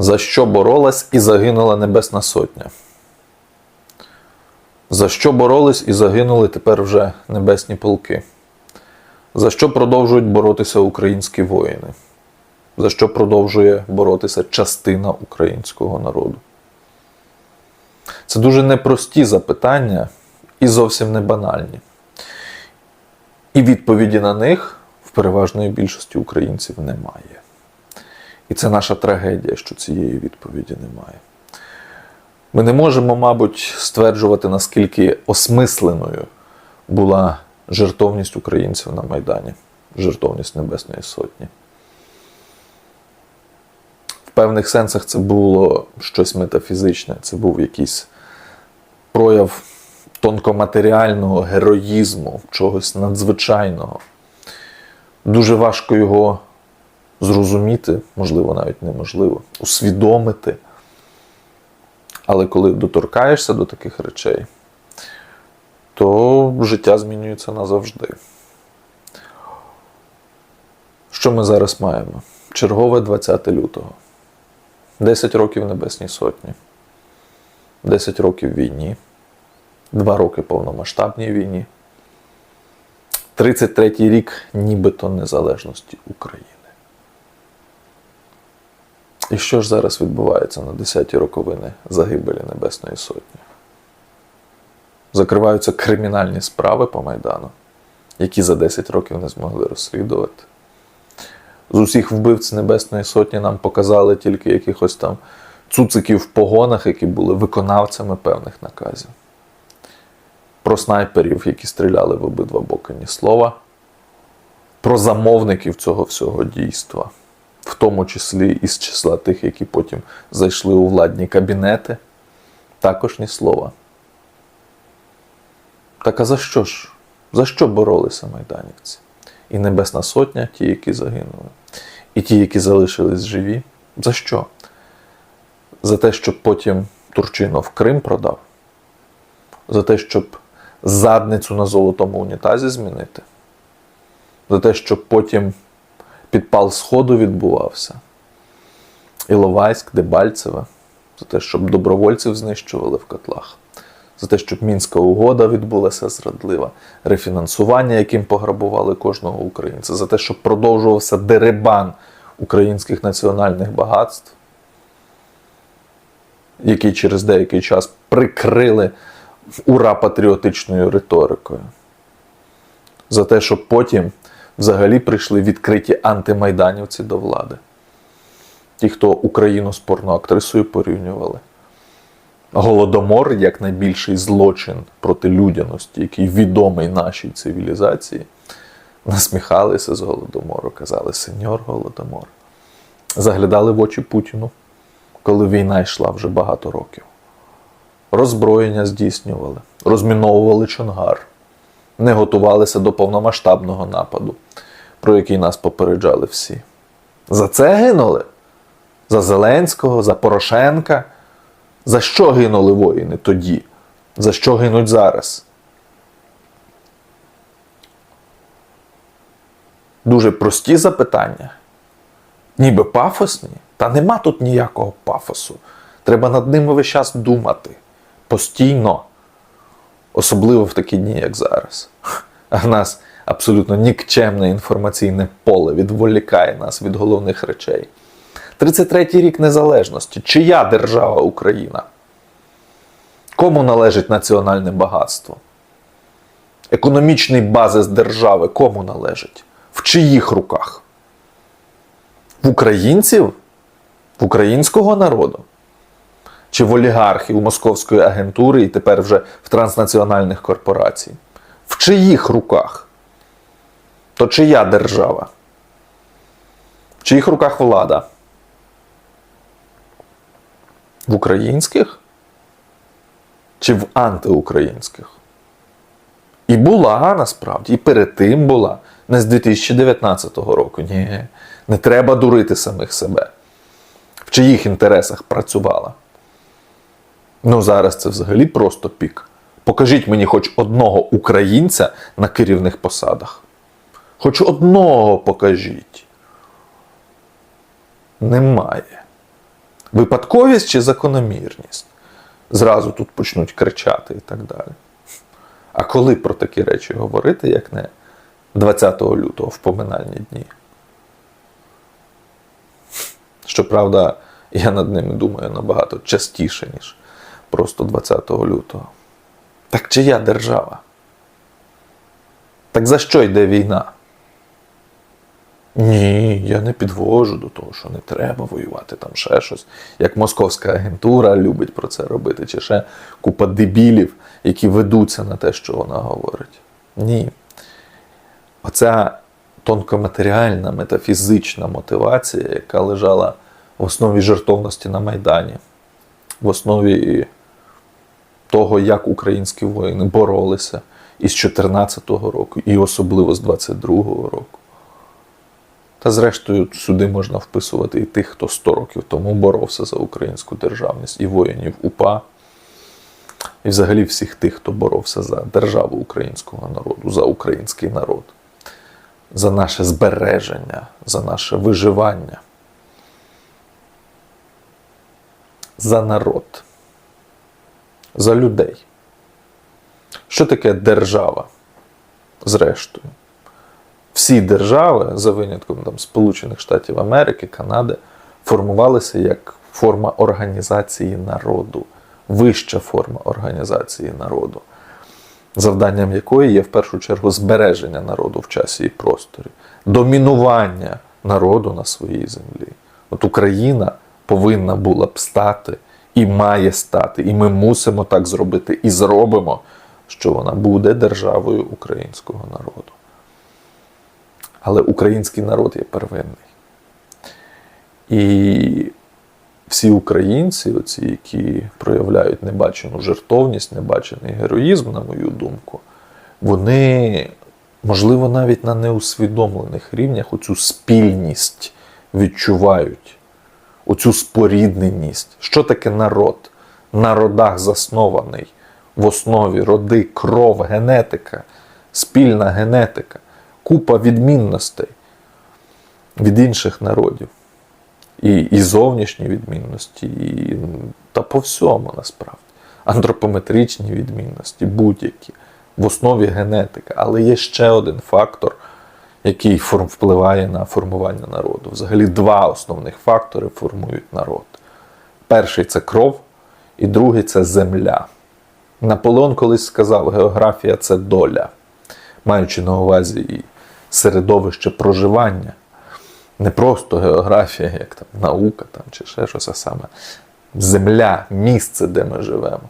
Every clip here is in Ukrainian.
За що боролась і загинула Небесна Сотня? За що боролись і загинули тепер вже небесні полки? За що продовжують боротися українські воїни? За що продовжує боротися частина українського народу? Це дуже непрості запитання і зовсім не банальні. І відповіді на них в переважної більшості українців немає. І це наша трагедія, що цієї відповіді немає. Ми не можемо, мабуть, стверджувати, наскільки осмисленою була жертовність українців на Майдані, жертовність Небесної Сотні. В певних сенсах це було щось метафізичне, це був якийсь прояв тонкоматеріального героїзму, чогось надзвичайного. Дуже важко його зрозуміти, можливо, навіть неможливо, усвідомити. Але коли доторкаєшся до таких речей, то життя змінюється назавжди. Що ми зараз маємо? Чергове 20 лютого. 10 років Небесній Сотні, 10 років війні, 2 роки повномасштабній війні, 33-й рік нібито незалежності України. І що ж зараз відбувається на 10-ті роковини загибелі Небесної Сотні? Закриваються кримінальні справи по Майдану, які за 10 років не змогли розслідувати. З усіх вбивць Небесної Сотні нам показали тільки якихось там цуциків в погонах, які були виконавцями певних наказів. Про снайперів, які стріляли в обидва боки ні слова. Про замовників цього всього дійства в тому числі із числа тих, які потім зайшли у владні кабінети, також ні слова. Так а за що ж? За що боролися майданівці? І Небесна Сотня, ті, які загинули, і ті, які залишились живі. За що? За те, щоб потім Турчинов Крим продав? За те, щоб задницю на золотому унітазі змінити? За те, щоб потім підпал Сходу відбувався. Іловайськ, Дебальцеве, за те, щоб добровольців знищували в котлах, за те, щоб Мінська угода відбулася зрадлива, рефінансування, яким пограбували кожного українця, за те, щоб продовжувався деребан українських національних багатств, які через деякий час прикрили ура патріотичною риторикою. За те, щоб потім взагалі прийшли відкриті антимайданівці до влади. Ті, хто Україну з порноактрисою порівнювали. Голодомор як найбільший злочин проти людяності, який відомий нашій цивілізації, насміхалися з Голодомору, казали Сеньор Голодомор. Заглядали в очі Путіну, коли війна йшла вже багато років. Роззброєння здійснювали, розміновували Чонгар не готувалися до повномасштабного нападу, про який нас попереджали всі. За це гинули? За Зеленського, за Порошенка. За що гинули воїни тоді? За що гинуть зараз? Дуже прості запитання. Ніби пафосні, та нема тут ніякого пафосу. Треба над ними весь час думати. Постійно. Особливо в такі дні, як зараз. А в нас абсолютно нікчемне інформаційне поле відволікає нас від головних речей. 33-й рік незалежності. Чия держава Україна? Кому належить національне багатство? Економічний базис держави кому належить? В чиїх руках? В українців? В українського народу? Чи в олігархів московської агентури і тепер вже в транснаціональних корпорацій? В чиїх руках? То чия держава? В чиїх руках влада? В українських? Чи в антиукраїнських? І була насправді, і перед тим була. Не з 2019 року. Ні, не треба дурити самих себе. В чиїх інтересах працювала? Ну зараз це взагалі просто пік. Покажіть мені хоч одного українця на керівних посадах. Хоч одного покажіть. Немає. Випадковість чи закономірність? Зразу тут почнуть кричати і так далі. А коли про такі речі говорити, як не 20 лютого в поминальні дні? Щоправда, я над ними думаю набагато частіше, ніж просто 20 лютого. Так чия держава? Так за що йде війна? Ні, я не підвожу до того, що не треба воювати там ще щось. Як московська агентура любить про це робити, чи ще купа дебілів, які ведуться на те, що вона говорить. Ні. Оця тонкоматеріальна, метафізична мотивація, яка лежала в основі жертовності на Майдані, в основі того, як українські воїни боролися із 14-го року, і особливо з 22-го року. Та зрештою, сюди можна вписувати і тих, хто 100 років тому боровся за українську державність, і воїнів УПА, і взагалі всіх тих, хто боровся за державу українського народу, за український народ, за наше збереження, за наше виживання, за народ, за людей. Що таке держава? Зрештою? всі держави, за винятком там, Сполучених Штатів Америки, Канади, формувалися як форма організації народу, вища форма організації народу, завданням якої є в першу чергу збереження народу в часі і просторі, домінування народу на своїй землі. От Україна повинна була б стати і має стати, і ми мусимо так зробити, і зробимо, що вона буде державою українського народу. Але український народ є первинний. І всі українці, оці, які проявляють небачену жертовність, небачений героїзм, на мою думку, вони, можливо, навіть на неусвідомлених рівнях оцю спільність відчувають, оцю спорідненість. Що таке народ? На родах заснований в основі роди, кров, генетика, спільна генетика купа відмінностей від інших народів. І і зовнішні відмінності, і, та по всьому насправді. Антропометричні відмінності, будь-які, в основі генетика. Але є ще один фактор, який впливає на формування народу. Взагалі два основних фактори формують народ. Перший це кров, і другий це земля. Наполеон колись сказав, географія це доля, маючи на увазі і середовище проживання. Не просто географія, як там наука там, чи ще щось, а саме земля, місце, де ми живемо.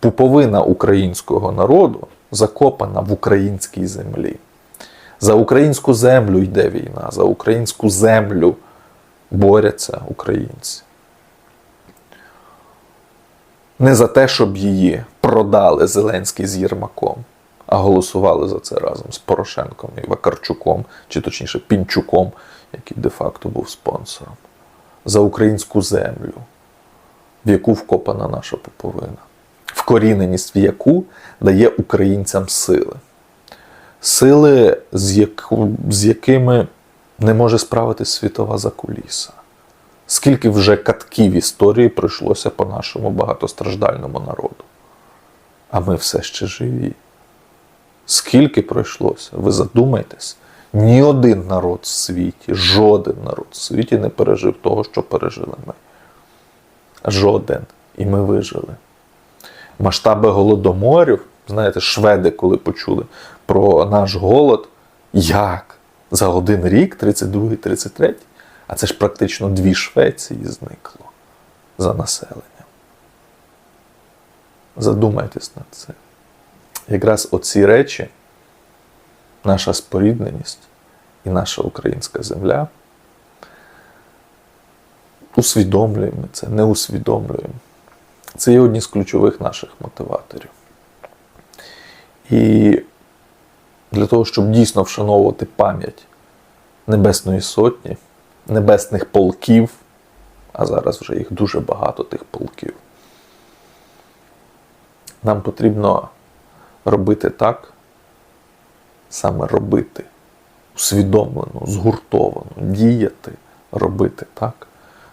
Пуповина українського народу закопана в українській землі. За українську землю йде війна, за українську землю борються українці. Не за те, щоб її продали Зеленський з Єрмаком а голосували за це разом з Порошенком і Вакарчуком, чи точніше Пінчуком, який де-факто був спонсором, за українську землю, в яку вкопана наша поповина, вкоріненість в яку дає українцям сили. Сили, з, яку, з якими не може справитись світова закуліса. Скільки вже катків історії пройшлося по нашому багатостраждальному народу. А ми все ще живі. Скільки пройшлося? Ви задумайтесь, ні один народ в світі, жоден народ в світі не пережив того, що пережили ми. Жоден. І ми вижили. Масштаби голодоморів, знаєте, шведи, коли почули про наш голод, як? За один рік, 32-33, а це ж практично дві Швеції зникло за населенням. Задумайтесь над цим якраз оці речі, наша спорідненість і наша українська земля, усвідомлюємо це, не усвідомлюємо. Це є одні з ключових наших мотиваторів. І для того, щоб дійсно вшановувати пам'ять Небесної Сотні, небесних полків, а зараз вже їх дуже багато тих полків, нам потрібно робити так, саме робити, усвідомлено, згуртовано, діяти, робити так,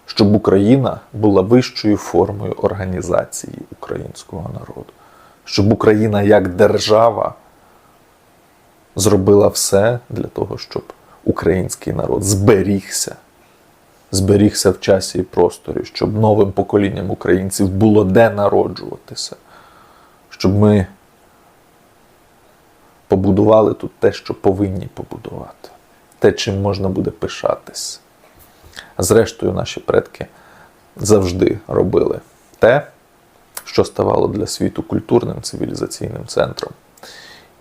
щоб Україна була вищою формою організації українського народу, щоб Україна як держава зробила все для того, щоб український народ зберігся, зберігся в часі і просторі, щоб новим поколінням українців було де народжуватися, щоб ми побудували тут те, що повинні побудувати, те, чим можна буде пишатись. Зрештою, наші предки завжди робили те, що ставало для світу культурним цивілізаційним центром.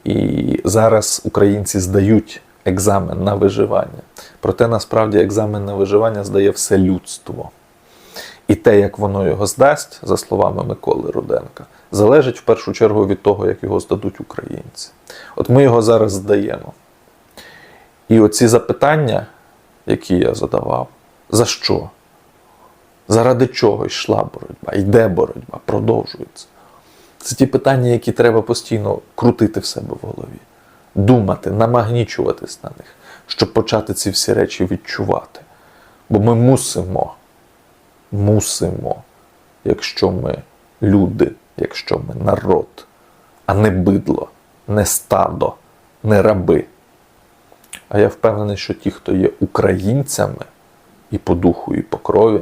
І зараз українці здають екзамен на виживання. Проте насправді екзамен на виживання здає все людство. І те, як воно його здасть, за словами Миколи Руденка, залежить в першу чергу від того, як його здадуть українці. От ми його зараз здаємо. І оці запитання, які я задавав, за що? Заради чого йшла боротьба? Йде боротьба, продовжується. Це ті питання, які треба постійно крутити в себе в голові, думати, намагнічуватись на них, щоб почати ці всі речі відчувати. Бо ми мусимо, мусимо, якщо ми люди, якщо ми народ, а не бидло, не стадо, не раби. А я впевнений, що ті, хто є українцями і по духу, і по крові,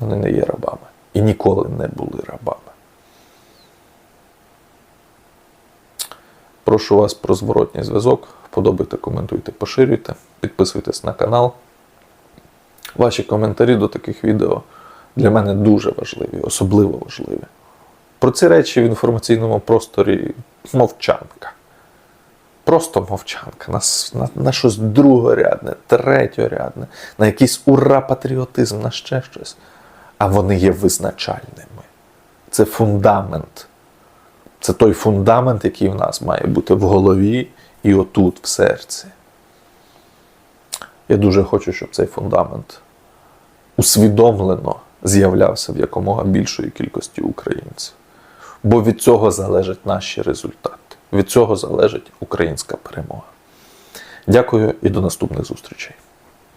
вони не є рабами. І ніколи не були рабами. Прошу вас про зворотній зв'язок. Вподобайте, коментуйте, поширюйте, підписуйтесь на канал. Ваші коментарі до таких відео для мене дуже важливі, особливо важливі. Про ці речі в інформаційному просторі мовчанка. Просто мовчанка, на, на, на щось другорядне, третьорядне, на якийсь ура-патріотизм, на ще щось. А вони є визначальними. Це фундамент. Це той фундамент, який в нас має бути в голові і отут, в серці. Я дуже хочу, щоб цей фундамент усвідомлено з'являвся в якомога більшої кількості українців. Бо від цього залежать наші результати. Від цього залежить українська перемога. Дякую і до наступних зустрічей.